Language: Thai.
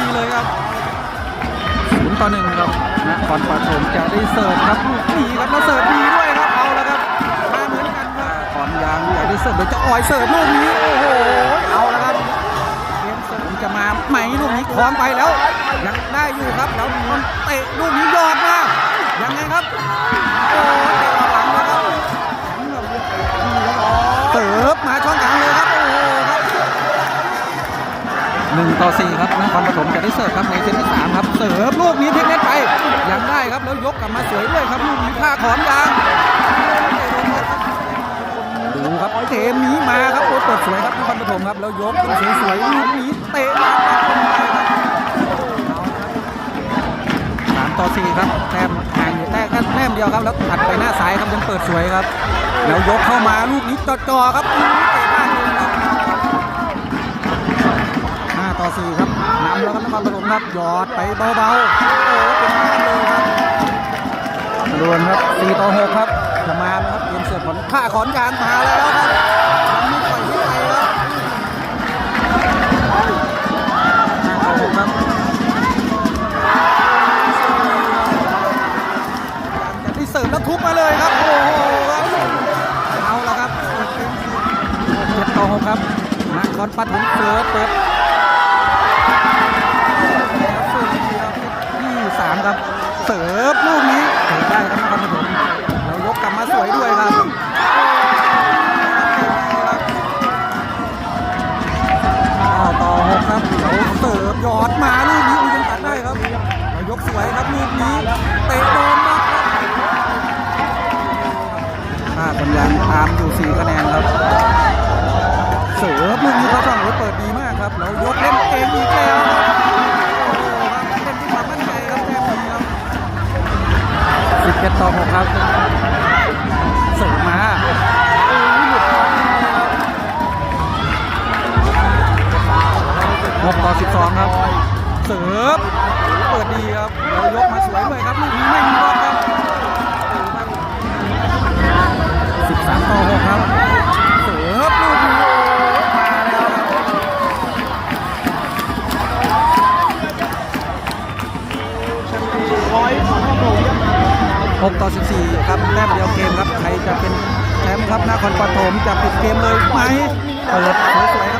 ทีเลยครับศูนต่อหนึ่งครับนะคอนปาชมจะได้เสิร์ฟครับลูกดีครับแล้วเสิร์ฟดีด้วยครับเอาละครับมาเหมือนกันครับคอนยางอยากได้เสิร์ฟเดี๋ยวจะอ่อยเสิร์ฟลูกนี้โอ้โหเอาละครับเกมเสิร์ฟจะมาไหมลูกนี้คล้องไปแล้วยังได้อยู่ครับแล้วมันเตะลูกนี้ยอดมากยังไงครับโอ้เตะหลังเลยครับเสิร์ฟมาช่องกลาง 1 ต่อ 4 ครับนครปฐมจะได้เสิร์ฟครับในเซตที่3ครับ เสิร์ฟลูกนี้ทิ้งเน็ตไป ยังได้ครับ แล้วยกกลับมาสวยด้วยครับ ลูกนี้ท่าขอนยางดูครับเกมนี้มาครับโอ้เปิดสวยครับนครปฐมครับ แล้วยกขึ้นสวยๆลูกนี้เตะหลังสามต่อสี่ครับแทมห่างอยู่แต่แค่แทมเดียวครับ แล้วตัดไปหน้าซ้ายครับยังเปิดสวยครับ แล้วยกเข้ามาลูกนี้จ่อครับ ต่อ 4 ครับนำแล้วครับนครปฐมครับหยอดไปเบาๆโอ้โหเป็นบ้านเลยครับรวนครับ 4 ต่อ 6 ครับจะมาแล้วครับเกมเสิร์ฟผลค่าขอนยางมาแล้วครับยังไม่ปล่อยให้ไปครับ5ต่อ6ครับจะได้เสร์ฟแล้วทุบมาเลยครับ โอ้โหครับเอาละครับเจ็ดต่อ6ครับนครปฐมเสิร์ฟเปิด เสิร์ฟลูกนี้เสิร์ฟได้ครับนครปฐมเรายกกลับมาสวยด้วยครับต่อหกครับเราเสิร์ฟยอดมาลูกนี้ยังตัดได้ครับเรายกสวยครับลูกนี้เตะโดนมากครับค่าสัญญาณตามอยู่สี่คะแนนครับเสิร์ฟลูกนี้เขาฝั่งรถเปิดดีมากครับแล้วยกเล่นเองอีกแล้ว 11ต่อข6ครับเสริมมาหกต่อสิบสองครับ เสริมเปิดดีครับแล้วยกมาสวยเลยครับลูกนี้ไม่มีบอลครับ 6 ต่อ 14 ครับแต้มเดียวเกมครับ ใครจะเป็นแชมป์ครับนาคอนปฐมจะปิดเกมเลยไหมเปิดสวยๆครับ